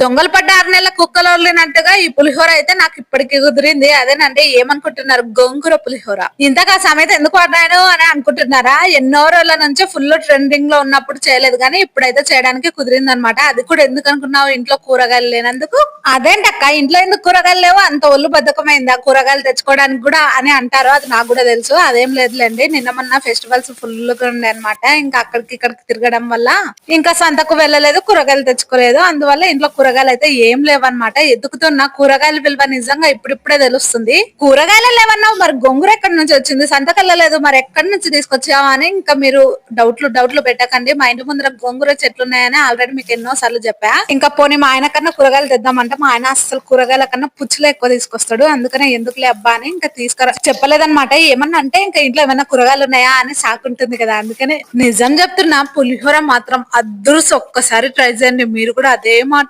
దొంగలు పడ్డ ఆరు నెలల కుక్కలు వదిలినట్టుగా ఈ పులిహోర అయితే నాకు ఇప్పటికి కుదిరింది. అదేనంటే ఏమనుకుంటున్నారు? గోంగూర పులిహోర. ఇంతగా సమేత ఎందుకు పడ్డాను అని అనుకుంటున్నారా? ఎన్నో రోజుల నుంచి ఫుల్ ట్రెండింగ్లో ఉన్నప్పుడు చేయలేదు కానీ ఇప్పుడైతే చేయడానికి కుదిరింది అనమాట అది కూడా ఎందుకు అనుకున్నావు ఇంట్లో కూరగాయలు లేనందుకు? అదేంటక్క ఇంట్లో ఎందుకు కూరగాయలు లేవు? అంత ఒళ్ళు బద్ధకమైందా? కూరగాయలు తెచ్చుకోవడానికి కూడా అని అంటారు అది నాకు కూడా తెలుసు. అదేం లేదులేండి. నిన్న మొన్న ఫెస్టివల్స్ ఫుల్గా ఉండే అనమాట ఇంకా అక్కడికి ఇక్కడికి తిరగడం వల్ల ఇంకా సంతకు వెళ్ళలేదు కూరగాయలు తెచ్చుకోలేదు. అందువల్ల ఇంట్లో కూరగాయలు అయితే ఏం లేవన్నమాట. ఎదుగుతున్న కూరగాయల విలువ నిజంగా ఇప్పుడిప్పుడే తెలుస్తుంది. కూరగాయలు లేవన్నావు మరి గొంగుర ఎక్కడి నుంచి వచ్చింది? సంతకల్ల లేదు మరి ఎక్కడి నుంచి తీసుకొచ్చావా అని ఇంకా మీరు డౌట్లు డౌట్లు పెట్టకండి. మా ఇంటి ముందర గొంగుర చెట్లు ఉన్నాయని ఆల్రెడీ మీకు ఎన్నో సార్లు చెప్పా. ఇంకా పోనీ మా ఆయన కన్నా కూరగాయలు తెద్దామంటే మా ఆయన అసలు కూరగాయల కన్నా పుచ్చులు ఎక్కువ తీసుకొస్తాడు. అందుకనే ఎందుకులే అబ్బా అని ఇంకా తీసుకురా చెప్పలేదన్నమాట. ఏమన్నా అంటే ఇంకా ఇంట్లో ఏమైనా కూరగాయలు ఉన్నాయా అని సాకుంటుంది కదా. అందుకనే నిజం చెప్తున్నా పులిహోర మాత్రం అదృశ్యం ఒక్కసారి ట్రై చేయండి. మీరు కూడా అదే మాట